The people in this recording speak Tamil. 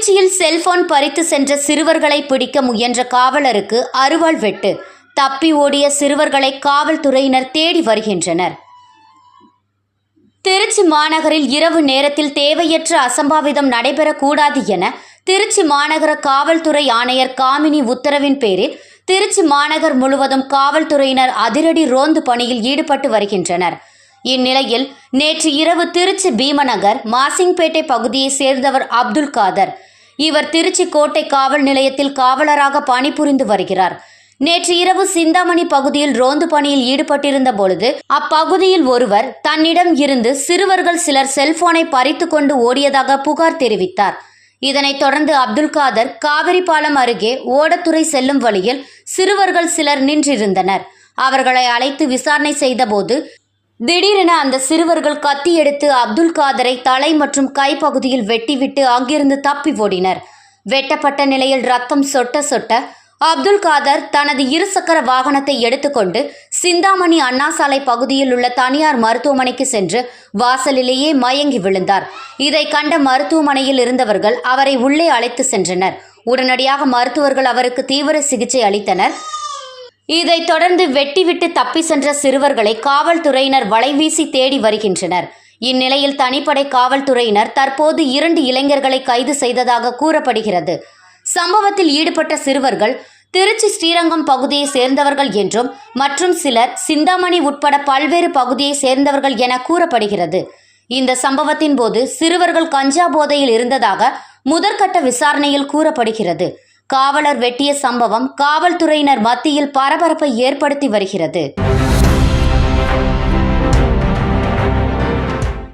திருச்சியில் செல்போன் பறித்து சென்ற சிறுவர்களை பிடிக்க முயன்ற காவலருக்கு அருவாள் வெட்டு. தப்பி ஓடிய சிறுவர்களை காவல்துறையினர் தேடி வருகின்றனர். திருச்சி மாநகரில் இரவு நேரத்தில் தேவையற்ற அசம்பாவிதம் நடைபெறக்கூடாது என திருச்சி மாநகர காவல்துறை ஆணையர் காமினி உத்தரவின் பேரில் திருச்சி மாநகர் முழுவதும் காவல்துறையினர் அதிரடி ரோந்து பணியில் ஈடுபட்டு வருகின்றனர். இந்நிலையில் நேற்று இரவு திருச்சி பீமநகர் மாசிங்பேட்டை பகுதியைச் சேர்ந்தவர் அப்துல் காதர் இவர் திருச்சி கோட்டை காவல் நிலையத்தில் காவலராக பணிபுரிந்து வருகிறார். நேற்று இரவு சிந்தாமணி பகுதியில் ரோந்து பணியில் ஈடுபட்டிருந்த பொழுது அப்பகுதியில் ஒருவர் தன்னிடம் இருந்து சிறுவர்கள் சிலர் செல்போனை பறித்து கொண்டு ஓடியதாக புகார் தெரிவித்தார். இதனைத் தொடர்ந்து அப்துல் காதர் காவிரி பாலம் அருகே ஓடத்துறை செல்லும் வழியில் சிறுவர்கள் சிலர் நின்றிருந்தனர். அவர்களை அழைத்து விசாரணை செய்தபோது திடீரென அந்த சிறுவர்கள் கத்தி எடுத்து அப்துல் காதரை தலை மற்றும் கைப்பகுதியில் வெட்டிவிட்டு அங்கிருந்து தப்பி ஓடினர். வெட்டப்பட்ட நிலையில் ரத்தம் சொட்ட சொட்ட அப்துல் காதர் தனது இருசக்கர வாகனத்தை எடுத்துக்கொண்டு சிந்தாமணி அண்ணா சாலை பகுதியில் உள்ள தனியார் மருத்துவமனைக்கு சென்று வாசலிலேயே மயங்கி விழுந்தார். இதை கண்ட மருத்துவமனையில் இருந்தவர்கள் அவரை உள்ளே அழைத்து சென்றனர். உடனடியாக மருத்துவர்கள் அவருக்கு தீவிர சிகிச்சை அளித்தனர். இதைத் தொடர்ந்து வெட்டிவிட்டு தப்பி சென்ற சிறுவர்களை காவல்துறையினர் வலைவீசி தேடி வருகின்றனர். இந்நிலையில் தனிப்படை காவல்துறையினர் தற்போது இரண்டு இளைஞர்களை கைது செய்ததாக கூறப்படுகிறது. சம்பவத்தில் ஈடுபட்ட சிறுவர்கள் திருச்சி ஸ்ரீரங்கம் பகுதியை சேர்ந்தவர்கள் என்றும் மற்றும் சிலர் சிந்தாமணி உட்பட பல்வேறு பகுதியை சேர்ந்தவர்கள் என கூறப்படுகிறது. இந்த சம்பவத்தின் போது சிறுவர்கள் கஞ்சா போதையில் இருந்ததாக முதற்கட்ட விசாரணையில் கூறப்படுகிறது. காவலர் வெட்டிய சம்பவம் காவல்துறையினர் மத்தியில் பரபரப்பை ஏற்படுத்தி வருகிறது.